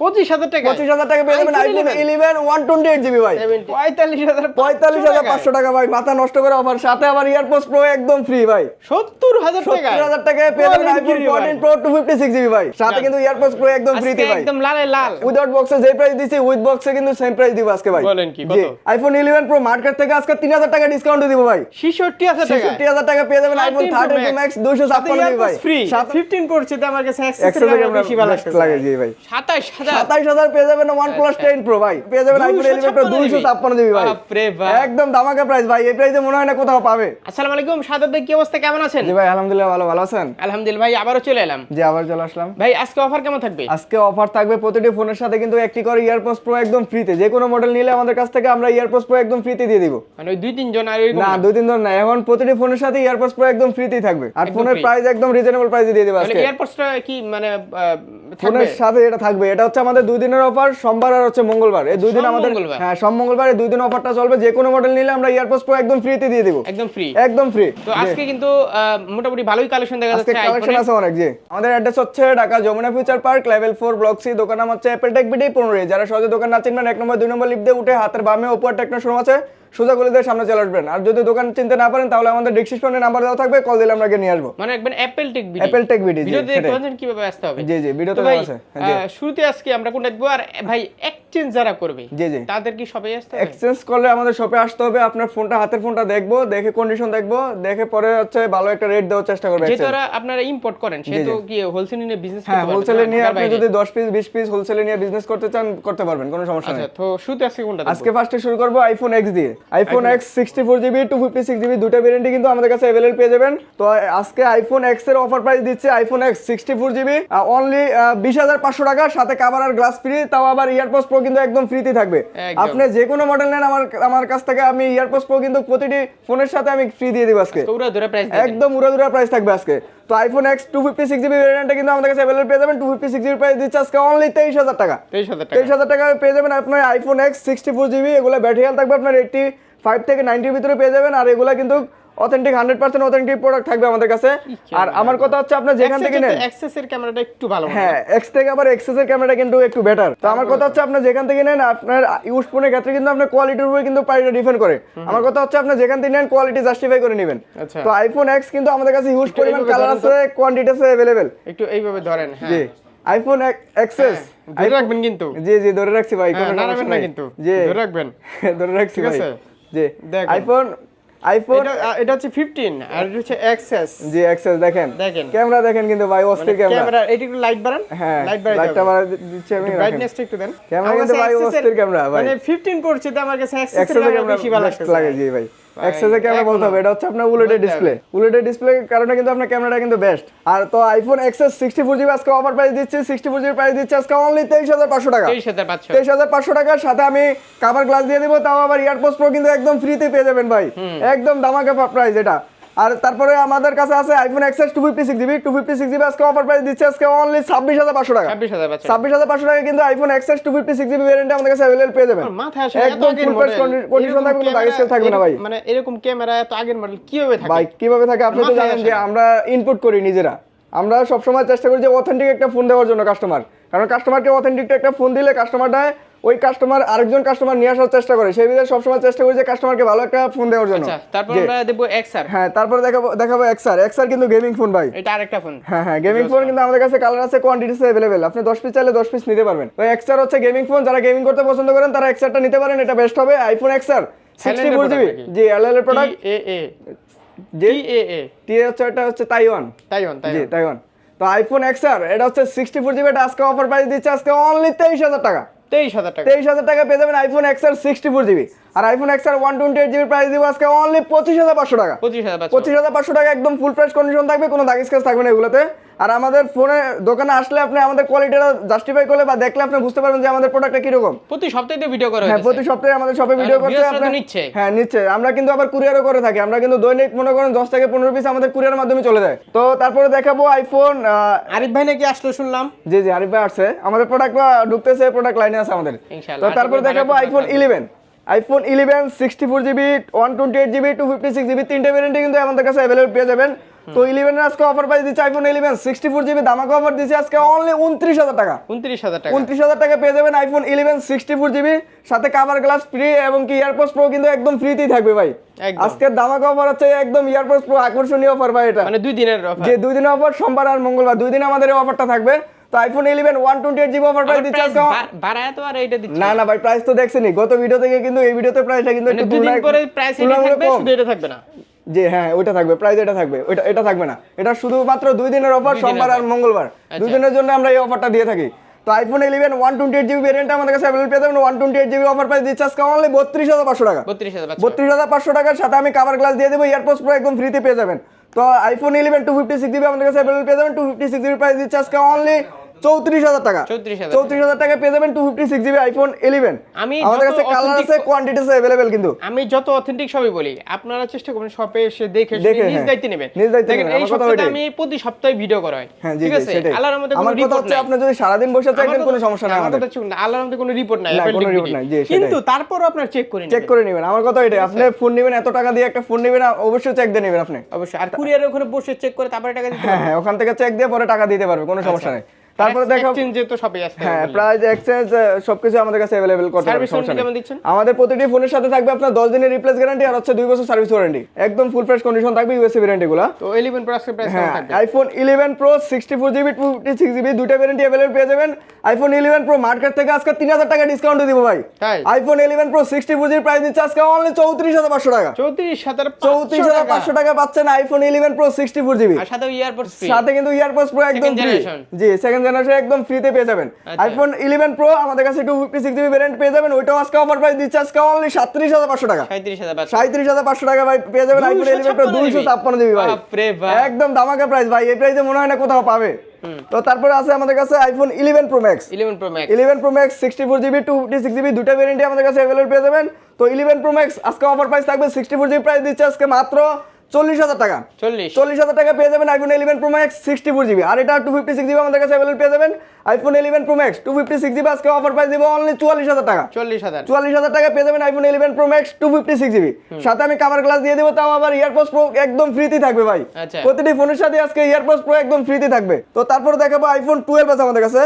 পঁচিশ হাজার টাকা পঁচিশ হাজার টাকা পেয়ে যাবেন iPhone eleven one twenty eight GB ভাই। পঁয়তাল্লিশ হাজার পঁয়তাল্লিশ হাজার পাঁচশো টাকা ভাই মাথা নষ্ট করে অফার সাথে আবার ইয়ারপোর্টস প্রো একদম ফ্রি ভাই। সত্তর হাজার টাকা সত্তর হাজার টাকায় পেয়ে যাবেন iPhone fourteen pro two fifty six GB ভাই। সাথে কিন্তু ইয়ারপোর্টস প্রো একদম আজকে ভাই। একদম লালে লাল। উইদাউট বক্সে যে প্রাইস দিছি উইথ বক্সে কিন্তু সেম প্রাইস দিব আজকে ভাই। বলেন কি, কত? আইফোন ইলেভেন প্রো মার্কেট থেকে আজকে তিন হাজার টাকা ডিসকাউন্ট দিব ভাই। ছেষট্টি হাজার টাকা। ছেষট্টি হাজার টাকা পেয়ে যাবেন আইফোন থার্টিন প্রো ম্যাক্স দুইশো ছাপ্পান্ন জিবি ভাই। ফ্রি ফিফটিন পড়ছে তো আমার কাছে একশো টাকা বেশি ভালো লাগে জি ভাই। সাতাশ সাতাইশ হাজার পেয়ে যাবেন ওয়ান প্লাস টেন প্রো ভাই। পেয়ে যাবেন আইফোন ইলেভেন প্রো দুইশো ছাপ্পান্ন জিবি ভাই। একদম দামাকা প্রাইস ভাই। এই প্রাইসে মনে হয় না কোথাও পাবে। আসসালামু আলাইকুম সাদত ভাই কি অবস্থা? কেমন আছেন? জি ভাই আলহামদুলিল্লাহ ভালো ভালো আছেন? আলহামদুলিল্লাহ ভাই আবারও চলে এলাম। জি আবার চলে আসলাম। ভাই আজকে অফার কেমন থাকবে? আজকে অফার থাকবে প্রতিটি ফোনের সাথে কিন্তু একটি করে ইয়ারপোর্টস প্রো একদম ফ্রিতে যে কোনো মডেল নিলে আমাদের কাছ থেকে আমরা ইয়ারপোর্টস প্রো একদম ফ্রিতে দিয়ে দিব। মানে ওই দুই তিন জন আর না? দুই তিন ধর না। এখন প্রতিটি ফোনের সাথে ইয়ারপোর্টস প্রো একদম ফ্রিতেই থাকবে। আর ফোনের প্রাইস একদম রিজনেবল প্রাইসে দিয়ে দেবো আজকে। কি মানে ফোনের সাথে এটা থাকবে এটা হচ্ছে আমাদের দুই দিনের অফার সোমবার আর হচ্ছে মঙ্গলবার। এই দুই দিন আমাদের হ্যাঁ সোম মঙ্গলবার এই দুই দিন অফারটা চলবে। যে কোনো মডেল নিলে আমরা ইয়ারপোর্টস প্রো একদম ফ্রিতে দিয়ে দেব। একদম ফ্রি একদম ফ্রি তো আজকে কিন্তু মোটামুটি ভালোই কালেকশন দেখা যাচ্ছে আজকে কালেকশন আছে অনেক জি। আমাদের অ্যাড্রেস হচ্ছে Dhaka Jamuna future park level 4 block C দোকান নাম হচ্ছে অ্যাপেল টেক বিডি পনেরো যারা সহজে দোকান না চিনবেন এক নম্বর দুই নম্বর লিফট দিয়ে উঠে হাতের বামে ওপর টেকনো শোরুম আছে। সোজা গলিদের সামনে চলে আসবেন। আর যদি দোকান চিনতে না পারেন তাহলে আমাদের ডিসক্রিপশনে নাম্বার দেওয়া থাকবে কল দিলে আমরা গিয়ে নিয়ে আসব। মানে একবার Apple Tech video Apple Tech জি ভিডিও দেখতে। পাচ্ছেন কীভাবে আসতে হবে? জি জি ভিডিওতে তো আছে। শুরুতে আজকে আমরা কোনটা দেবো আর ভাই এক্সচেঞ্জ যারা করবে জি জি। তাদের কি সবাই আসতে হবে? এক্সচেঞ্জ করলে আমাদের শপে আসতে হবে আপনার ফোনটা হাতের ফোনটা দেখব দেখে কন্ডিশন দেখব দেখে পরে হচ্ছে ভালো একটা রেট দেওয়ার চেষ্টা করবে exchange। আপনারা ইম্পোর্ট করেন সেহেতু কি হোলসেল নিয়ে বিজনেস হ্যাঁ করতে পারবেন? হোলসেলে নিয়ে আপনি যদি দশ পিস বিশ পিস হোলসেলে নিয়ে বিজনেস করতে চান করতে পারবেন কোনো সমস্যা নেই। আচ্ছা তো শুরুতে আজকে কোনটা আজকে ফার্স্টে শুরু করব আইফোন এক্স দিয়ে। IPhone X sixty four GB two fifty six GB দুটো ভেরিয়েন্টই কিন্তু আমাদের কাছে অ্যাভেলেবল পেয়ে যাবেন। তো আজকে আইফোন এক্সের অফার প্রাইস দিচ্ছে iPhone X sixty four GB only বিশ হাজার পাঁচশো টাকা সাথে কাভার আর গ্লাস ফ্রি তাও আবার ইয়ারপোস্ট প্রো কিন্তু একদম ফ্রিতে থাকবে। আপনি যে কোনো মডেল নেন আমার আমার কাছ থেকে আমি ইয়ারপোস্ট প্রো কিন্তু প্রতিটি ফোনের সাথে আমি ফ্রি দিয়ে দিব আজকে। প্রাইস একদম উড়াদুরা প্রাইস থাকবে আজকে। তো iPhone X two fifty six GB ভেরিয়েন্টটা কিন্তু আমাদের কাছে অ্যাভেলেবল পেয়ে যাবেন। Two fifty six GB price দিচ্ছে আজকে অনলি তেইশ হাজার টাকা। তেইশ হাজার টাকা। পেয়ে যাবেন আপনার iPhone X sixty four GB এগুলো ব্যাটারি হেলথ থাকবে আপনার এইটটি ফাইভ থেকে নাইনটির ভিতরে পেয়ে যাবেন আর এগুলো কিন্তু authentic hundred percent authentic product থাকবে আমাদের কাছে। আর আমার কথা হচ্ছে আপনার যেখান থেকে নেন। এক্সেসের ক্যামেরাটা একটু ভালো হ্যাঁ এক্স থেকে আবার এক্সেস এর ক্যামেরাটা কিন্তু একটু বেটার তো আমার কথা হচ্ছে আপনার যেখান থেকে নেন আপনার ইউজ ফোনের ক্ষেত্রে কিন্তু আপনার কোয়ালিটির উপরে কিন্তু প্রাইসটা ডিপেন্ড করে। আমার কথা হচ্ছে আপনার যেখান থেকে নেন কোয়ালিটি জাস্টিফাই করে নেবেন। আচ্ছা। তো আইফোন এক্স কিন্তু আমাদের কাছে একটু পরিমাণ কালার আছে কোয়ান্টিটি আছে অ্যাভেলেবেল একটু এইভাবে ধরেন হ্যাঁ। জি আইফোন এক্সেস ধরে রাখবেন কিন্তু। জি জি ধরে রাখছি ভাই হ্যাঁ, নাড়াবেন সমস্যা না কিন্তু। জি। ধরে রাখবেন। ধরে রাখছি ঠিক ভাই। আছে? জি দেখেন। আইফোন আইফোন এটা হচ্ছে 15 আর এটা হচ্ছে এক্সএস জি এক্সএস দেখেন দেখেন। ক্যামেরা দেখেন কিন্তু ভাই অস্থির ক্যামেরা ক্যামেরা এটা একটু লাইট বাড়ান হ্যাঁ লাইট বাড়াই লাইটটা হবে বাড়া দিচ্ছি আমি। ব্রাইটনেসটা একটু দেন ক্যামেরা কিন্তু ভাই অস্থির ক্যামেরা ভাই। মানে 15 পড়ছে তো আমার কাছে এক্সএস এর ক্যামেরা বেশি ভালো লাগে জি ভাই, এক্সেসের ক্যামেরা বলতে হবে এটা হচ্ছে আপনার উলেটের ডিসপ্লে উলেটের ডিসপ্লে কারণে কিন্তু আপনার ক্যামেরাটা কিন্তু বেস্ট আর তো iPhone XS sixty four GB আজকে অফার প্রাইস দিচ্ছে সিক্সটি ফোর জিবি প্রাইস দিচ্ছে আজকে অনলি তেইশ হাজার পাঁচশো টাকা। তেইশ হাজার পাঁচশো। টাকার সাথে আমি কাভার গ্লাস দিয়ে দিবো তাও আবার ইয়ারপোস্ট প্রো কিন্তু একদম ফ্রিতে পেয়ে যাবেন ভাই। একদম দামাকা প্রাইস এটা। আর তারপরে আমাদের কাছে আছে iPhone XS two fifty six GB two fifty six GB আজকে অফার প্রাইস দিচ্ছে আজকে অনলি ছাব্বিশ হাজার পাঁচশো টাকা। ছাব্বিশ হাজার পাঁচশো টাকা কিন্তু iPhone XS two fifty six GB variant আমাদের কাছে অ্যাভেলেবল পেয়ে যাবেন। একদম ফুল প্রাইস কন্ডিশন থাকবে কোনো দাগ স্কেচ থাকবে না ভাই। মানে এরকম ক্যামেরা এত আগের মডেল কীভাবে থাকে? ভাই কীভাবে থাকে আপনি তো জানেন যে আমরা ইনপুট করি নিজেরা। আমরা সবসময় চেষ্টা করি যে অথেন্টিক একটা ফোন দেওয়ার জন্য কাস্টমার কারণ কাস্টমারকে অথেন্টিক একটা ফোন দিলে কাস্টমারটা ওই কাস্টমার আরেকজন কাস্টমার নিয়ে আসার চেষ্টা করে। সেই বিধায় সবসময় চেষ্টা করি যে কাস্টমারকে ভালো একটা ফোন দেওয়ার জন্য। আচ্ছা তারপর আমরা দেবো এক্সআর হ্যাঁ তারপরে দেখাবো দেখাবো এক্সআর এক্সআর কিন্তু গেমিং ফোন ভাই। এটা আরেকটা ফোন হ্যাঁ হ্যাঁ গেমিং ফোন কিন্তু আমাদের কাছে কালার আছে কোয়ান্টিটি আছে অ্যাভেলেবেল আপনি 10 পিস চাইলে 10 পিস নিতে পারবেন। ওই এক্সআর হচ্ছে গেমিং ফোন যারা গেমিং করতে পছন্দ করেন তারা এক্সআরটা নিতে পারেন। এটা বেস্ট হবে iPhone XR 64 GB? G LL এর product A A G A A টি হচ্ছে এটা হচ্ছে তাইওয়ান তাইওয়ান জি তাইওয়ান তো আইফোন এক্সআর এটা হচ্ছে 64 জিবি এটা আজকে অফার প্রাইস দিচ্ছে আজকে অনলি 23000 টাকা। 23000 টাকা। 23000 টাকা পেয়ে যাবেন iPhone XR sixty four GB আর আইফোন এক্সআর 128 জিবি প্রাইস দিব আজকে অনলি 25500 টাকা। 25500 পঁচিশ। হাজার পাঁচশো টাকা একদম ফুল প্রাইস কন্ডিশন থাকবে কোনো দাগিস কাজ থাকবে না এগুলোতে। আর আমাদের ফোনে দোকানে আসলে আপনি আমাদের কোয়ালিটিটা জাস্টিফাই করলে বা দেখলে আপনি বুঝতে পারবেন যে আমাদের প্রোডাক্টটা কীরকম। প্রতি সপ্তাহে তো ভিডিও করা হ্যাঁ প্রতি সপ্তাহে আমাদের শপে ভিডিও করতে viewers রা তো আপনার নিচ্ছে। হ্যাঁ নিচ্ছে। আমরা কিন্তু আবার কুরিয়ারও করে থাকি। আমরা কিন্তু দৈনিক মনে করেন দশ থেকে পনেরো পিস আমাদের কুরিয়ার মাধ্যমে চলে যায়। তো তারপরে দেখাবো আইফোন আরিফ ভাই নাকি আসলো শুনলাম। জি জি আরিফ ভাই আসছে। আমাদের প্রোডাক্ট ঢুকতেছে প্রোডাক্ট লাইনে আছে আমাদের। ইনশাআল্লাহ। তো তারপরে দেখাবো iPhone. Eleven iPhone eleven sixty four GB one twenty eight GB two fifty six GB তিনটে ভ্যারিয়েন্টে কিন্তু আমাদের কাছে অ্যাভেলেবল পেয়ে যাবেন। তো ইলেভেন আজকে অফার প্রাইস দিচ্ছে iPhone eleven sixty four GB দামাকা offer দিচ্ছে আজকে অনলি উনত্রিশ হাজার টাকা। উনত্রিশ হাজার টাকা। উনত্রিশ হাজার টাকা পেয়ে যাবেন iPhone eleven sixty four GB সাথে কাভার গ্লাস ফ্রি এবং কি ইয়ারপোর্টস প্রো কিন্তু একদম ফ্রিতেই থাকবে ভাই। আজকের দামাকা অফার হচ্ছে একদম ইয়ারপোর্টস প্রো আকর্ষণীয় অফার ভাই এটা। মানে দুই দিনের অফার যে দুই দিনের অফার সোমবার আর মঙ্গলবার দুই দিন আমাদের এই অফারটা থাকবে। তো iPhone eleven one twenty eight GB offer price দিচ্ছে আজকে। বাড়ায় তো আর এইটা দিচ্ছে না না। ভাই প্রাইস তো দেখছেনি গত ভিডিও থেকে কিন্তু এই ভিডিওতে প্রাইসটা কিন্তু মানে একটু দুই পরে প্রাইস এটা থাকবে কম। শুধু এটা থাকবে না। যে হ্যাঁ ওইটা থাকবে প্রাইস এটা থাকবে ওইটা এটা থাকবে না। এটা শুধুমাত্র দুই দিনের অফার সোমবার আর মঙ্গলবার। দুই দিনের জন্য আমরা এই অফারটা দিয়ে থাকি। তো iPhone eleven one twenty eight GB variant আমাদের কাছে অ্যাভেলেবল পেয়ে যাবেন। One twenty eight GB offer price দিচ্ছে আজকে অনলি বত্রিশ হাজার পাঁচশো টাকা। বত্রিশ হাজার পাঁচশো টাকার সাথে আমি কাভার গ্লাস দিয়ে দেবো ইয়ারপোর্টস প্রো একদম ফ্রিতে পেয়ে যাবেন। তো iPhone eleven two fifty six GB আমাদের কাছে অ্যাভেলেবল পেয়ে যাবেন। Two fifty six GB price দিচ্ছে আজকে অনলি চৌত্রিশ হাজার টাকা। চৌত্রিশ হাজার টাকা। পেয়ে যাবেন two fifty six GB iPhone eleven আমি আমাদের কাছে কালার আছে কোয়ান্টিটি আছে অ্যাভেলেবেল কিন্তু। আমি যত অথেন্টিক সবই বলি। আপনারা চেষ্টা করবেন শপে এসে দেখে নিজ হ্যাঁ। দায়িত্বে নেবেন। নিজ দায়িত্বে নেবেন, এই সপ্তাহে আমি প্রতি সপ্তাহে ভিডিও করা হয় ঠিক আছে? আল্লাহর মধ্যে কোনো রিপোর্ট হচ্ছে আপনি যদি সারাদিন বসে আমার কোনো সমস্যা নাই আমাদের। কথা না, আল্লাহর মধ্যে কোনো রিপোর্ট নাই কোনো report নাই, কিন্তু তারপরও আপনার চেক করে চেক করে নেবেন। আমার কথা এটাই আপনি ফোন নেবেন এত টাকা দিয়ে একটা ফোন নেবেন অবশ্যই চেক দিয়ে নেবেন আপনি। অবশ্যই। আর কুরিয়ারের ওখানে বসে চেক করে তারপরে টাকা দিতে হ্যাঁ হ্যাঁ ওখান থেকে চেক দিয়ে পরে টাকা দিতে পারবে কোনো সমস্যা নেই। তারপরে দেখো এক্সচেঞ্জ তো সবই আছে হ্যাঁ প্রাইস এক্সচেঞ্জ সবকিছু আমাদের কাছে অ্যাভেলেবেল করতে পারবেন নেই। কেমন দিচ্ছেন? আমাদের প্রতিটি ফোনের সাথে থাকবে আপনার 10 দিনের রিপ্লেস গ্যারান্টি আর হচ্ছে 2 বছর সার্ভিস ওয়ারেন্টি একদম ফুল ফ্রেশ কন্ডিশন থাকবে ইউএসএ ওয়ারেন্টি গুলো। তো 11 প্রো আজকে প্রাইস কেমন হ্যাঁ থাকবে? IPhone eleven pro sixty four GB two six GB দুটো ভ্যারেন্টি अवेलेबल পেয়ে যাবেন। আইফোন ইলেভেন প্রো মার্কেট থেকে আজকে তিন হাজার টাকা ডিসকাউন্ট দিব ভাই? IPhone eleven pro sixty four GB price দিচ্ছে আজকে অনলি চৌত্রিশ হাজার পাঁচশো টাকা। চৌত্রিশ হাজার চৌত্রিশ হাজার পাঁচশো টাকা পাচ্ছেন iPhone eleven pro sixty four GB সাথে ইয়ারপোর্ট ফ্রি সাথে কিন্তু ইয়ারপোর্টস প্রো একদম ফ্রি। জি সেকেন্ড জেনারেশন একদম ফ্রিতে পেয়ে যাবেন। আইফোন ইলেভেন প্রো আমাদের কাছে two fifty six GB variant পেয়ে যাবেন ওইটাও আজকে অফার প্রাইস দিচ্ছে আজকে অনলি সাতত্রিশ হাজার পাঁচশো টাকা। সাঁত্রিশ হাজার পাঁচশো। টাকা ভাই পেয়ে যাবেন আইফোন ইলেভেন প্রো 256 দুইশো ছাপ্পান্ন জিবি ভাই। একদম দামাকা প্রাইস ভাই। এই প্রাইসে মনে হয় না কোথাও পাবে। তো তারপরে আছে আমাদের কাছে iPhone eleven pro max 11 pro max eleven pro max sixty four GB two fifty six GB দুটো ভ্যারিয়েন্টই আমাদের কাছে অ্যাভেলেবল পেয়ে যাবেন। তো ইলেভেন প্রো ম্যাক্স আজকে অফার প্রাইস থাকবে সিক্সটি ফোর জিবি প্রাইস দিচ্ছে আজকে মাত্র চল্লিশ হাজার টাকা। চল্লিশ। হাজার টাকা পেয়ে যাবেন iPhone eleven pro max sixty four GB আর এটা টু ফিফটি সিক্স জিবি আমাদের কাছে অ্যাভেলেবল পেয়ে যাবেন iPhone eleven pro max two fifty six GB আজকে অফার প্রাইস দিব অনলি চুয়াল্লিশ হাজার টাকা। চল্লিশ হাজার। চুয়াল্লিশ হাজার টাকা পেয়ে যাবেন iPhone eleven pro max two fifty six GB সাথে আমি কাভার গ্লাস দিয়ে দেবো তাও আবার প্রো একদম ফ্রিতে থাকবে ভাই। আচ্ছা। প্রতিটি ফোনের সাথে আজকে প্রো একদম ফ্রিতে থাকবে। তো তারপরে দেখাবো আইফোন টুয়েলভ আছে আমাদের কাছে।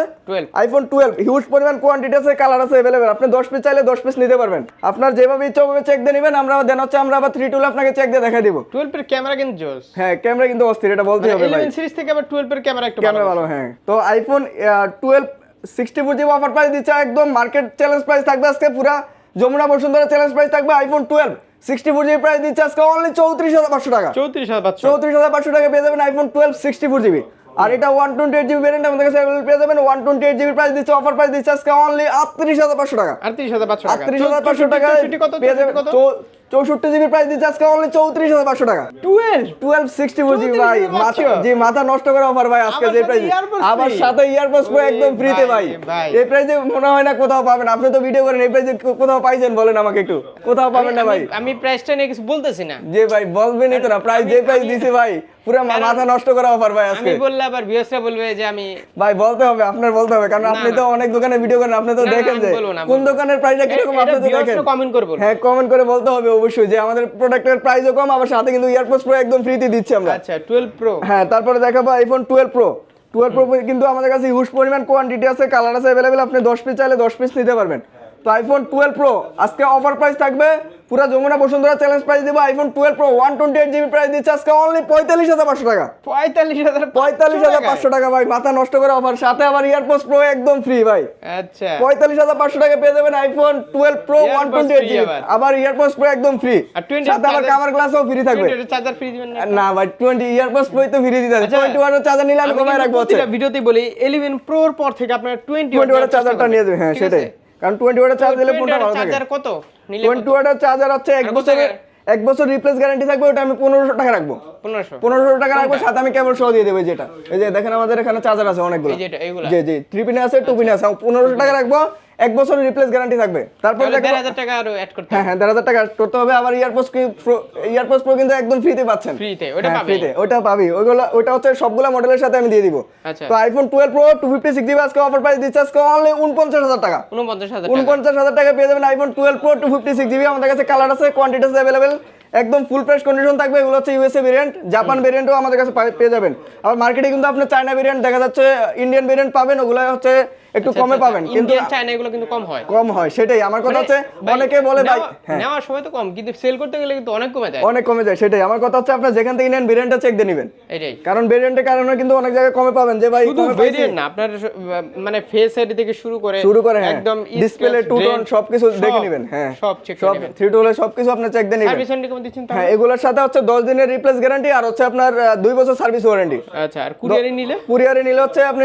আইফোন টুয়েলভ হিউজ পরিমাণ কোয়ান্টিটি আছে কালার আছে অ্যাভেলেবেল আপনি দশ পিস চাইলে দশ পিস নিতে পারবেন। আপনার যেভাবে ইচ্ছা ওভাবে চেক দিয়ে নেবেন আমরা দেন হচ্ছে আমরা আবার থ্রি টুল আপনাকে চেক দিয়ে দেখাই দিব। টুয়েলভ এর ক্যামেরা কিন্তু জোস। হ্যাঁ ক্যামেরা কিন্তু অস্থির এটা বলতে হবে ভাই। ইলেভেন সিরিজ থেকে আবার টুয়েলভ এর ক্যামেরা একটু ক্যামেরা ভালো। হ্যাঁ। তো iPhone twelve sixty four GB offer price দিচ্ছে একদম মার্কেট চ্যালেঞ্জ প্রাইস থাকবে আজকে পুরা। যমুনা বসুন্ধরা চ্যালেঞ্জ প্রাইস থাকবে iPhone twelve sixty four GB price দিচ্ছে আজকে অনলি চৌত্রিশ হাজার পাঁচশো টাকা। চৌত্রিশ হাজার চৌত্রিশ হাজার পাঁচশো টাকা পেয়ে যাবেন iPhone twelve sixty four GB আর এটা one twenty eight GB variant আমাদের কাছে পেয়ে যাবেন। One twenty eight GB price দিচ্ছে অফার প্রাইস দিচ্ছে আজকে অনলি আটত্রিশ হাজার পাঁচশো টাকা। আটত্রিশ হাজার পাঁচশো টাকা। আটত্রিশ হাজার পাঁচশো টাকা পেয়ে যাবেন চৌষট্টি জিবি প্রাইস দিচ্ছে আজকে অনলি চৌত্রিশ হাজার পাঁচশো টাকা। টুয়েলভ টুয়েলভ সিক্সটি জিবি ভাই যে মাথা নষ্ট করে অফার ভাই আজকে যে প্রাইস আবার সাথে ইয়ারপোর্স পুরো একদম ফ্রিতে ভাই। এই প্রাইসে মনে হয় না কোথাও পাবেন। আপনি তো ভিডিও করেন এই প্রাইসে কোথাও পাইছেন বলেন আমাকে একটু। কোথাও পাবেন না ভাই। আমি- আমি প্রাইসটা নিয়ে কিছু বলতেছি না। যে ভাই বলবেনই তো না। প্রাইস যে প্রাইস দিছে ভাই। পুরো মাথা নষ্ট করা অফার ভাই আজকে। আমি বললে আবার ভিউয়ার্সরা বলবে যে আমি ভাই বলতে হবে আপনার বলতে হবে কারণ আপনি তো অনেক দোকানে ভিডিও করেন আপনি তো দেখেন যে কোন দোকানের প্রাইসটা কীরকম আপনি তো দেখেন। রা comment করে বলবে। হ্যাঁ কমেন্ট করে বলতে হবে অবশ্যই যে আমাদের প্রোডাক্টের প্রাইসও কম আবার সাথে কিন্তু ইয়ারপোর্টস প্রো একদম ফ্রিতে দিচ্ছি আমরা। আচ্ছা টুয়েলভ প্রো হ্যাঁ তারপরে দেখাবো iPhone twelve pro twelve pro কিন্তু আমাদের কাছে হিউজ পরিমাণ কোয়ান্টিটি আছে কালার আছে অ্যাভেলেবেল আপনি দশ পিস চাইলে দশ পিস নিতে পারবেন। তো আইফোন টুয়েলভ প্রো আজকে অফার প্রাইস থাকবে। পুরো যমুনা বসুন্ধরা চ্যালেঞ্জ প্রাইস দেবো iPhone twelve pro one twenty eight GB price দিচ্ছে আজকে অনলি পঁয়তাল্লিশ হাজার পাঁচশো টাকা। পঁয়তাল্লিশ হাজার পঁয়তাল্লিশ হাজার পাঁচশো টাকা ভাই মাথা নষ্ট করে অফার সাথে আবার ইয়ারপোর্টস প্রো একদম ফ্রি ভাই। আচ্ছা। পঁয়তাল্লিশ হাজার পাঁচশো টাকা পেয়ে যাবেন iPhone twelve pro one twenty eight GB আবার। ইয়ারপোর্টস প্রো একদম ফ্রি সাথে আবার কাভার গ্লাসও ফ্রি থাকবে। চার্জার ফ্রি দিবেন না ভাই টোয়েন্টি ইয়ারপোর্টস প্রো তো ফ্রি দিতে হবে। টোয়েন্টি ওয়ানের চার্জার নিলে আমি কমায় রাখব ভিডিওতেই বলি 11 প্রোর পর থেকে আপনার 20 টোয়েন্টি ওয়াটের চার্জারটা নিয়ে যাবে হ্যাঁ সেটাই। কারণ টোয়েন্টি ওয়াটের চার্জ দিলে ফোনটা ভালো থাকে। চার্জার কত? টোয়েন্টি ওয়াটের চার্জার হচ্ছে এক বছরের? এক বছর রিপ্লেস গ্যারান্টি থাকবে ওটা আমি পনেরোশো টাকা রাখব। 1500 পনেরোশো টাকা রাখব সাথে আমি কেবল সহ দিয়ে দেবো যেটা। এই যে দেখেন আমাদের এখানে চার্জার আছে অনেকগুলো। যে জি জি থ্রি পিনে আছে টু পিনে আছে পনেরোশো টাকা রাখব এক বছরের রিপ্লেস গ্যারান্টি থাকবে। তারপর টাকা আরও অ্যাড করতে হ্যাঁ হ্যাঁ দেড় হাজার টাকা করতে হবে। আবার ইয়ারপোস ইয়ারপোস প্রো কিন্তু একদম ফ্রিতে পাচ্ছেন। ফ্রিতে ওটা হ্যাঁ পাবে। ফ্রিতে ওটা পাবি। ওইগুলো ওটা হচ্ছে সবগুলা মডেলের সাথে আমি দিয়ে দিব। আচ্ছা। তো iPhone twelve pro two fifty six GB আজকে অফার প্রাইস দিচ্ছে আজকে অনলি উনপঞ্চাশ হাজার টাকা। উনপঞ্চাশ হাজার টাকা। পেয়ে যাবেন iPhone twelve pro two fifty six GB আমাদের কাছে কালার আছে কোয়ান্টিটি আছে অ্যাভেলেবেল একদম ফুল প্রাইস কন্ডিশন থাকবে। এগুলো হচ্ছে ইউএসএ ভেরিয়েন্ট জাপান ভেরিয়েন্টও আমাদের কাছে পেয়ে যাবেন। আবার মার্কেটে কিন্তু আপনার চায়না ভেরিয়েন্ট দেখা যাচ্ছে ইন্ডিয়ান ভেরিয়েন্ট পাবেন। ওগুলো হচ্ছে একটু আচ্ছা, কমে পাবেন কিন্তু চায়না এগুলো কিন্তু কম হয়। কম হয় সেটাই। আমার কথা মানে হচ্ছে অনেকে বলে ভাই হ্যাঁ। নেওয়ার সময় তো কম কিন্তু সেল করতে গেলে কিন্তু অনেক কমে যায়। অনেক কমে যায় সেটাই। আমার কথা হচ্ছে আপনার যেখান থেকে নেন ভেরিয়েন্টটা চেক দিয়ে নেবেন। এটাই। কারণ ভেরিয়েন্টের কারণে কিন্তু অনেক জায়গায় কমে পাবেন যে ভাই শুধু ভেরিয়েন্ট না আপনার মানে ফেস আইডি থেকে শুরু করে শুরু করে হ্যাঁ। একদম ডিসপ্লে টু টোন সবকিছু দেখে নেবেন হ্যাঁ। সব চেক সব থ্রি টু সবকিছু আপনি চেক দিয়ে নেবেন। সার্ভিস ওয়ারেন্টি কেমন দিচ্ছেন হ্যাঁ এগুলোর সাথে হচ্ছে দশ দিনের রিপ্লেস গ্যারান্টি আর হচ্ছে আপনার আহ, দুই বছর সার্ভিস ওয়ারেন্টি আচ্ছা আর কুরিয়ারে নিলে? কুরিয়ারে নিলে হচ্ছে আপনি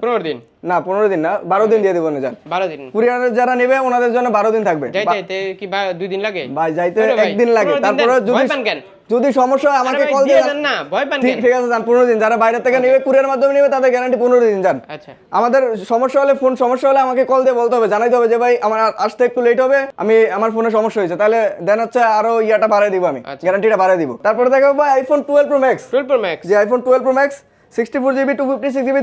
পনেরো দিন? না পনেরো দিন না বারো দিন দিয়ে দেবেন যান। বারো দিন। কুরিয়ারে যারা নেবে ওনাদের জন্য বারো দিন থাকবে। যাইতে কি দুই দিন লাগে? ভাই যাইতে একদিন লাগে। তারপরে যদি কেন? যদি সমস্যা হয় আমাকে কল দিয়ে দেন না ভয় পান ঠিক ঠিক আছে যান পনেরো দিন। যারা বাইরে থেকে নেবে কুরিয়ার মাধ্যমে নেবে তাদের গ্যারান্টি পনেরো দিন যান। আচ্ছা। আমাদের সমস্যা হলে ফোন সমস্যা হলে আমাকে কল দিয়ে বলতে হবে জানাইতে হবে যে ভাই আমার আসতে একটু লেট হবে আমি আমার ফোনে সমস্যা হয়েছে। তাহলে দেন হচ্ছে আরও ইয়াটা বাড়াই দিব আমি আচ্ছা। গ্যারান্টিটা বাড়াই দিব। তারপরে দেখো ভাই iPhone twelve pro max twelve pro max যে iPhone twelve pro max sixty four GB two fifty six GB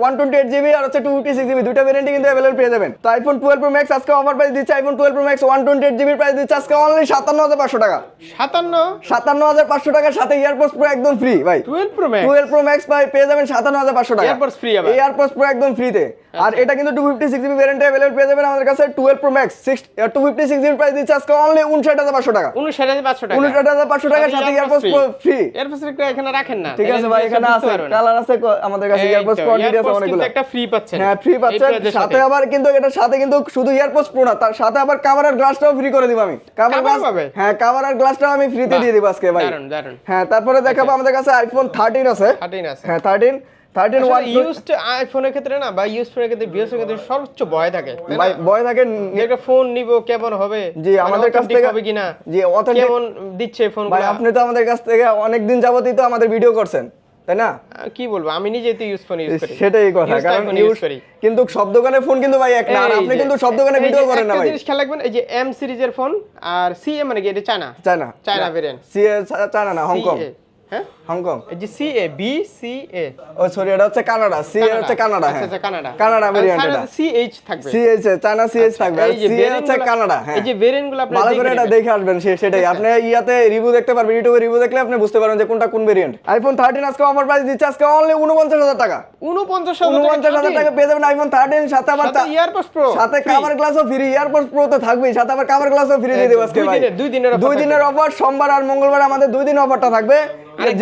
one twenty eight GB আর হচ্ছে টু ফিফটি সিক্স জিবি দুটো ভেরিয়েন্টই কিন্তু অ্যাভেলেবল পেয়ে যাবেন। তো আইফোন টুয়েলভ প্রো ম্যাক্স আজকে offer price দিচ্ছে iPhone twelve pro max one twenty eight জিবির প্রাইস দিচ্ছে আজকে অনলি সাতান্ন হাজার পাঁচশো টাকা। সাতান্ন? সাতান্ন হাজার পাঁচশো টাকার সাথে ইয়ারপোর্টস প্রো একদম ফ্রি ভাই। Twelve pro max twelve pro max পাই পেয়ে যাবেন সাতান্ন হাজার পাঁচশো টাকা। এয়ারপোর্টস ফ্রি এয়ারপোর্টস প্রো একদম ফ্রিতে আর এটা কিন্তু টু ফিফটি সিক্স জিবি ভ্যারিয়েন্টে অ্যাভেলেবল পেয়ে যাবেন আমাদের কাছে twelve pro max six two fifty six GB price দিচ্ছে আজকে অনলি উনষাট হাজার পাঁচশো টাকা। উনষাট হাজার পাঁচশো টাকা। উনষাট হাজার পাঁচশো টাকার সাথে এয়ারপোর্টস প্রো ফ্রি এয়ারপোর্টস এখানে রাখেন না। ঠিক আছে ভাই এখানে আছে। কালার আছে আমাদের কাছে এয়ারপোর্টস তো, কোয়ান্টিটি আছে অনেকগুলো। একটা ফ্রি পাচ্ছেন। হ্যাঁ ফ্রি পাচ্ছেন। সাথে আবার কিন্তু এটার সাথে কিন্তু শুধু এয়ারপোর্টস প্রো না তার সাথে আবার কাভারের গ্লাসটাও ফ্রি করে দিব আমি। কাভার গ্লাস হ্যাঁ কাভার আর গ্লাসটাও আমি ফ্রিতে দিয়ে দিব আজকে ভাই। দারুণ দারুণ হ্যাঁ তারপরে দেখাবো আমাদের কাছে আইফোন থার্টিন আছে। থার্টিন আছে। হ্যাঁ থার্টিন থার্টিন ওয়ান ইউজড আইফোনের ক্ষেত্রে না বা ইউজ ফোনের ক্ষেত্রে বিএস ক্ষেত্রে সর্বোচ্চ ভয় থাকে ভাই বয় থাকে একটা ফোন নিব কেমন হবে? জি, মানে আমাদের কাছ থেকে- হবে কিনা? জি, কেমন দিচ্ছে ফোন ভাই আপনি তো আমাদের কাছ থেকে অনেক দিন যাবতই তো আমাদের ভিডিও করছেন। তাই না? কি বলব? আমি নিজেই তো ইউজ ফোন ইউজ করি। সেটাই কথা কারণ ইউজ করি। কিন্তু সব দোকানে ফোন কিন্তু ভাই এক না আর আপনি কিন্তু সব দোকানে ভিডিও করেন না ভাই। জিনিস খেয়াল রাখবেন এই যে এম সিরিজের ফোন আর সি এম মানে কি এটা China China China variant C China না হংকং হ্যাঁ? Hong Kong. এই যে C A B C A O sorry এটা হচ্ছে কানাডা। সি হচ্ছে কানাডা হ্যাঁ। আচ্ছা কানাডা। কানাডা ভেরিয়েন্ট এটা। সি এইচ থাকবে। C H China C H থাকবে। আর সি variant হচ্ছে কানাডা হ্যাঁ। এই যে ভেরিয়েন্টগুলো আপনি ভালো করে এটা দেখে আসবেন সেটাই। আপনি ইয়াতে রিভিউ দেখতে পারবেন ইউটিউবে রিভিউ দেখলে আপনি বুঝতে পারবেন যে কোনটা কোন ভেরিয়েন্ট আইফোন থার্টিন আজকে অফার প্রাইস দিচ্ছে আজকে অনলি উনপঞ্চাশ হাজার টাকা। উনপঞ্চাশ উনপঞ্চাশ হাজার টাকা পেয়ে যাবেন আইফোন থার্টিন সাথে আবার ইয়ারপোর্টস প্রো সাথে কাভার গ্লাসও ফ্রি এয়ারপোর্ট প্রো তো থাকবেই সাথে আবার কাভার গ্লাসও ফ্রি দিয়ে দেবো আজকে দুই ভাই। দিনের- দুই দিনের দুই দিনের অফার সোমবার আর মঙ্গলবার আমাদের দুই দিন অফারটা থাকবে।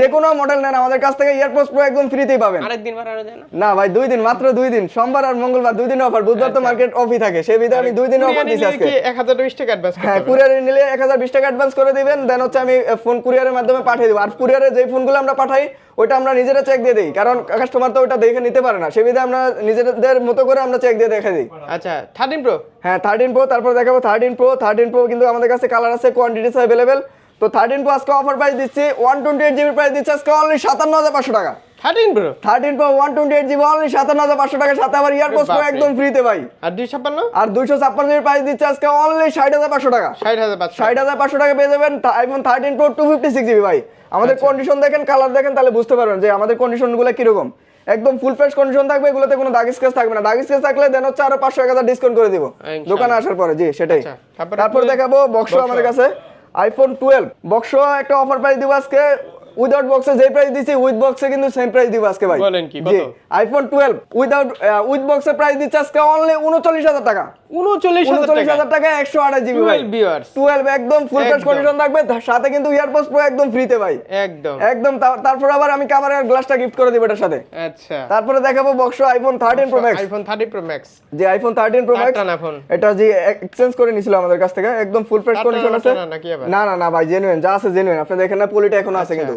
যে কোনো মডেল নেন আমাদের কাছ থেকে এয়ারপোর্ট প্রো একদম ফ্রিতেই পাবেন। আরেকদিন বাড়ানো যায় না না ভাই দুই দিন মাত্র দুই দিন সোমবার আর মঙ্গলবার দুই দিন অফার বুধবার তো মার্কেট অফই থাকে সেই বিধে আমি দুই দিন অফার নিলে আজকে। 1020 টাকা অ্যাডভান্স হ্যাঁ কুরিয়ারে নিলে এক হাজার বিশ টাকা অ্যাডভান্স করে দিবেন দেন হচ্ছে আমি ফোন কুরিয়ারের মাধ্যমে পাঠিয়ে দেবো। আর কুরিয়ারে যে ফোনগুলো আমরা পাঠাই ওইটা আমরা নিজেরা চেক দিয়ে দিই কারণ কাস্টমার তো ওটা দেখে নিতে পারে না। সেবিধে আমরা নিজেদের মতো করে আমরা চেক দিয়ে দেখে দিই। আচ্ছা 13 প্রো হ্যাঁ থার্টিন প্রো তারপর দেখাবো থার্টিন প্রো থার্টিন প্রো কিন্তু আমাদের কাছে কালার আছে কোয়ান্টিটিস অ্যাভেলেবেল তো থার্টিন প্রো আজকে অফার প্রাইস দিচ্ছি one twenty eight GB price দিচ্ছে আজকে অনলি সাতান্ন হাজার পাঁচশো টাকা। 13 pro thirteen pro one twenty eight GB only সাতান্ন হাজার পাঁচশো টাকার সাথে আবার ইয়ারপোর্টস প্রো একদম ফ্রিতে ভাই। আর 256 আর দুইশো ছাপ্পান্ন জিবি প্রাইস দিচ্ছে আজকে অনলি ষাট হাজার পাঁচশো টাকা। 60500 ষাট হাজার পাঁচশো টাকা পেয়ে যাবেন iPhone thirteen pro two fifty six GB ভাই। আমাদের কন্ডিশন দেখেন কালার দেখেন তাহলে বুঝতে পারবেন যে আমাদের কন্ডিশনগুলো কীরকম। একদম ফুল ফ্রেশ কন্ডিশন থাকবে এগুলোতে কোনো দাগ স্কেচ থাকবে না। দাগ স্কেচ থাকলে দেন হচ্ছে আরও পাঁচশো এক হাজার ডিসকাউন্ট করে দিব। দোকানে আসার পরে জি সেটাই। আচ্ছা, তারপরে দেখাবো বক্স। আমাদের কাছে। আইফোন টুয়েলভ বক্স একটা অফার প্রাইস দিব আজকে। উইদাউট বক্সে যে প্রাইস দিচ্ছি উইথ বক্সে কিন্তু সেম প্রাইস দিব আজকে ভাই। বলেন কি, কত? আইফোন টুয়েলভ উইদাউট উইথ বক্সের প্রাইস দিচ্ছে আজকে অনলি উনচল্লিশ হাজার টাকা। 39000 উনচল্লিশ টাকা। হাজার টাকা একশো আঠাশ জিবি ভাই। 12 viewers টুয়েলভ একদম ফুল ফ্রেশ কন্ডিশন থাকবে সাথে কিন্তু ইয়ারপোর্টস প্রো একদম ফ্রিতে ভাই। একদম। একদম তারপর আবার আমি কাভারের গ্লাসটা গিফট করে দিব এটার সাথে। আচ্ছা। তারপরে দেখাবো box iPhone thirteen pro max iPhone 30 pro max যে আইফোন থার্টিন প্রো ম্যাক্স এটা যে এক্সচেঞ্জ করে নিছিল আমাদের কাছ থেকে একদম ফুল ফ্রেশ কন্ডিশন আছে? না না না ভাই জেনুইন যা আছে জেনুইন আপনি দেখেন না পলিটা এখনও আছে কিন্তু।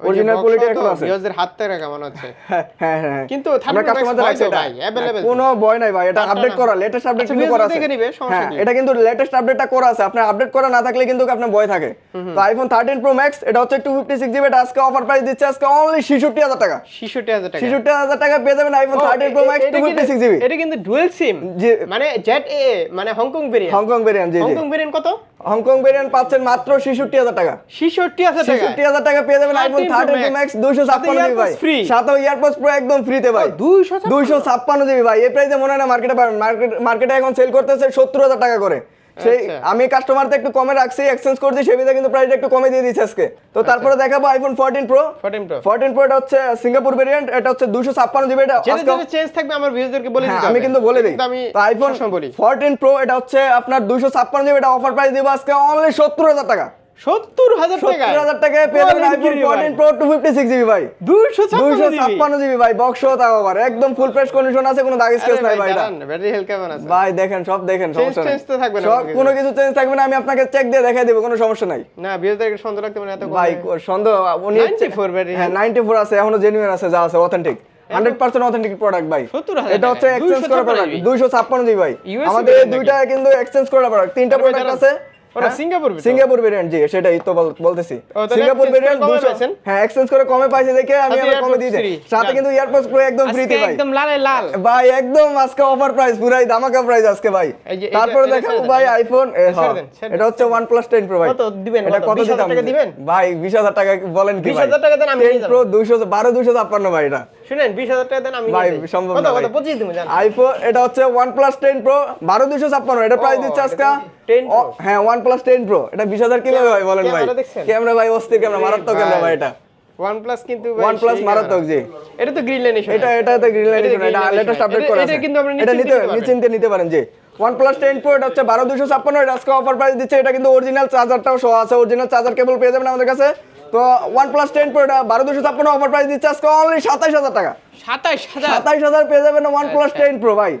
অরিজিনাল কোয়ালিটি এখনও আছে। হাত থেকে কেমন হচ্ছে। হ্যাঁ হ্যাঁ হ্যাঁ। কিন্তু আমরা 13 Pro কাস্টমারদের রাখছি এটা ভাই, available কোনো ভয় নাই ভাই এটা আপডেট করা লেটেস্ট আপডেট আচ্ছা, কিন্তু করা আছে। দেখে নিবে, সমস্যা কি? এটা কিন্তু লেটেস্ট আপডেটটা করা আছে। আপনার আপডেট করা না থাকলে কিন্তু আপনার ভয় থাকে। তো আইফোন 13 প্রো ম্যাক্স এটা হচ্ছে 256 জিবি এটা আজকে অফার প্রাইস দিচ্ছে আজকে অনলি 66000 টাকা। ছিষট্টি হাজার টাকা। 66000 টাকা পেয়ে যাবেন আইফোন 13 প্রো ম্যাক্স কিন্তু- 256 জিবি এটা কিন্তু ডুয়েল সিম মানে জেড এ মানে Hong Kong variant Hong Kong variant জি হংকং ভেরিয়েন্ট কত? হংকং ভেরিয়েন্ট পাচ্ছেন মাত্র 66000 টাকা। ছিষট্টি হাজার টাকা। 66000 টাকা পেয়ে যাবেন iPhone 13 Pro 13 pro Max, max 256 GB ভাই। সাথে ইয়ারপডস প্রো একদম ফ্রিতে ভাই। দুইশো দুইশো ছাপ্পান্ন জিবি ভাই। এই প্রাইসে মনে হয় না মার্কেটে মার্কেট মার্কেটে এখন সেল করতেছে সত্তর হাজার টাকা করে। সেই আচ্ছা। আমি কাস্টমারতে একটু কমে রাখছি এক্সচেঞ্জ করছি সেই কিন্তু প্রাইসটা একটু কমে দিয়ে দিচ্ছে আজকে। তো তারপরে দেখাবো iPhone fourteen pro fourteen pro fourteen pro এটা হচ্ছে সিঙ্গাপুর ভেরিয়েন্ট এটা হচ্ছে দুশো ছাপ্পান্ন জিবি এটা আজকে- চেঞ্জ থাকবে আমার ভিউয়ারদেরকে বলে হ্যাঁ দিতে আমি কিন্তু বলে দিই। তো আইফোন প্রো এটা হচ্ছে আপনার দুশো ছাপ্পান্ন জিবি এটা অফার প্রাইস দিব আজকে অনলি সত্তর হাজার টাকা। সত্তর হাজার সত্তর হাজার টাকায় পেয়ে যাবেন iPhone fourteen pro two fifty six GB ভাই। দুইশো দুইশো ছাপ্পান্ন ছাপ্পান্ন জিবি ভাই বক্স তাও আবার। একদম ফুল ফ্রেশ কন্ডিশন আছে কোনো দাগ স্কেচ নাই ভাই ব্যাটারি হেলথ কেমন আছে? ভাই দেখেন সব দেখেন সমস্যা change তো থাকবে না সব কোনো কিছু। চেঞ্জ থাকবে না আমি আপনাকে চেক দিয়ে দেখাই দেবো কোনো সমস্যা নাই। না ভিউয়ারদেরকে সুন্দর লাগতে মানে এত ভাই সন্দেহ উনি 94 battery হ্যাঁ 94 আছে এখনও জেনুইন আছে যা আছে অথেন্টিক 100% অথেন্টিক প্রোডাক্ট ভাই। এটা হচ্ছে এক্সচেঞ্জ করা 256 প্রোডাক্ট জিবি। 256 জিবি ভাই। আমাদের দুইটা কিন্তু এক্সচেঞ্জ করা প্রোডাক্ট তিনটা প্রোডাক্ট আছে। ওরা? সিঙ্গাপুর সিঙ্গাপুর ভেরিয়েন্ট জি সেটাই তো বলতেছি। সিঙ্গাপুর ভেরিয়েন্ট 200 হ্যাঁ এক্সচেঞ্জ করে কমে পাইছে দেখে আমি আবার কমে দিয়ে দিই সাথে কিন্তু ইয়ারপডস প্রো একদম ফ্রিতে ভাই। একদম লালে লাল। ভাই একদম আজকে অফার প্রাইস পুরাই প্রাইস আজকে ভাই। তারপরে দেখাবো ভাই আইফোন এটা হচ্ছে OnePlus 10 Pro ভাই। কত দিবেন, এটা কত? কত 20,000 টাকা দিবেন? ভাই 20000 টাকা বলেন কি 20,000 টাকা দেন, আমি নিয়ে 10 যাব। Pro 200 12 256 ভাই এটা। শুনেন বিশ হাজার টাকা দেন আমি ভাই সম্ভব না কত ভাই। পঁচিশ দিবো জান আইফোন এটা হচ্ছে OnePlus 10 Pro 12256 এটা প্রাইস দিচ্ছে আজকে। 10 Pro। হ্যাঁ OnePlus 10 Pro এটা 20000 কীভাবে হয় বলেন ভাই। ক্যামেরা ভাই অস্থির ক্যামেরা মারাত্মক ক্যামেরা ভাই এটা। OnePlus কিন্তু ভাই OnePlus মারাত্মক জি। এটা তো গ্রিন লাইন এটা এটাতে গ্রিন এটা এটা লেটেস্ট আপডেট এটা- করা এটা কিন্তু আপনি এটা নিতে নিতে নিতে পারেন জি। OnePlus 10 Pro এটা হচ্ছে 12256 এটা আজকে অফার প্রাইস দিচ্ছে। এটা কিন্তু অরিজিনাল চার্জারটাও সহ আছে। অরিজিনাল চার্জার কেবল পেয়ে যাবেন আমাদের কাছে। তো OnePlus 10 Pro এটা 12256 অফার প্রাইস দিচ্ছে আজকে অনলি 27000 টাকা। সাতাশ হাজার? 27000 পেয়ে যাবেন OnePlus 10 Pro ভাই।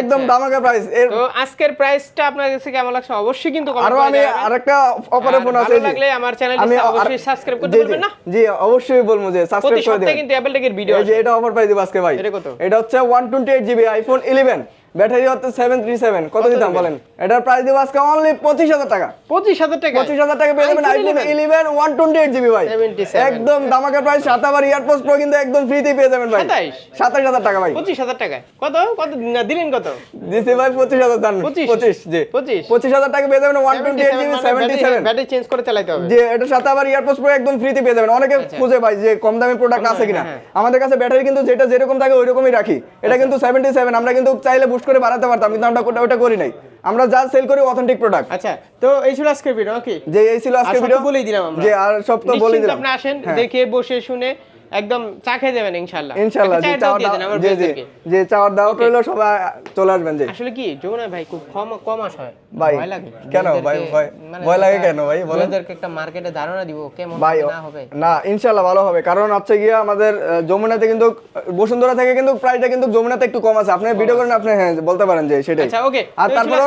একদম আচ্ছা। দামাকা প্রাইস এর তো আজকের প্রাইসটা আপনার কাছে কেমন লাগছে? অবশ্যই কিন্তু আরও করে আমি আরেকটা অফারে ফোন আছে ভালো লাগলে আমার চ্যানেলটি অবশ্যই সাবস্ক্রাইব করতে বলবেন না। জি অবশ্যই বলব যে সাবস্ক্রাইব করে সপ্তাহে দিন কিন্তু অ্যাপেল টেকের ভিডিও এই যে এটা অফার প্রাইস দিব আজকে ভাই। এটা কত? এটা হচ্ছে 128 জিবি আইফোন 11 ব্যাটারি হচ্ছে 737 কত কত দিতাম বলেন? এটার প্রাইস দিব আজকে অনলি 25000 টাকা। পঁচিশ হাজার টাকা 25000 টাকা পেয়ে যাবেন আইফোন 11 128 জিবি ভাই। 77 একদম দামাকা প্রাইস সাথে আবার ইয়ারপডস প্রো কিন্তু একদম ফ্রিতে পেয়ে যাবেন ভাই। 27 27000 টাকা ভাই। পঁচিশ হাজার টাকা কত? কত? না, দিলেন কত? দিছি ভাই 25000 দান 25 25 জি। 25 25000 টাকা পেয়ে যাবেন 128 জিবি 77 ব্যাটারি চেঞ্জ করে চালাতে হবে। যে এটার সাথে আবার ইয়ারপডস প্রো একদম ফ্রিতে পেয়ে যাবেন। অনেকে আচ্ছা। খুঁজে পাই যে কম দামি প্রোডাক্ট আছে কিনা। হ্যাঁ, আমাদের কাছে ব্যাটারি কিন্তু যেটা যেরকম থাকে ওই রকমই রাখি। এটা কিন্তু 77 আমরা কিন্তু চাইলে করে বাড়াতে পারতাম কিন্তু আমরা ওটা- ওটা করি নাই। আমরা যা সেল করি অথেন্টিক প্রোডাক্ট আচ্ছা তো এই ছিল আজকের ভিডিও ওকে যে এই ছিল আজকে আর সব তো ভিডিও বলেই দিলাম আমরা। যে আর সব তো বলেই দিলাম। আপনি আসেন হ্যাঁ। দেখে বসে শুনে একদম চা খেয়ে যাবেন ইনশাআল্লাহ। ইনশাআল্লাহ যে চাওয়ার দাও দিয়ে দেন আমার দাও- জি। জি যে চাওয়ার দাওয়াত রইল সবাই চলে আসবেন জি। আসলে কি যমুনা ভাই খুব কম কম আস হয়। ভাই, ভয় লাগে। কেন? ভাই, ভয়- মানে ভয় লাগে কেন ভাই, বলেন? মেয়েদেরকে একটা মার্কেটে ধারণা দিব কেমন না হবে। না ইনশাল্লাহ ভালো হবে। কারণ হচ্ছে গিয়ে আমাদের যমুনাতে কিন্তু বসুন্ধরা থেকে কিন্তু প্রাইসটা কিন্তু যমুনাতে একটু কম আছে। আপনি ভিডিও করেন আপনি হ্যাঁ বলতে পারেন যে সেটাই। আচ্ছা ওকে আর তারপরে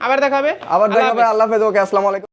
আবার দেখা হবে। আবার দেখা হবে আল্লাহ হাফেজ ওকে আসসালামু আলাইকুম।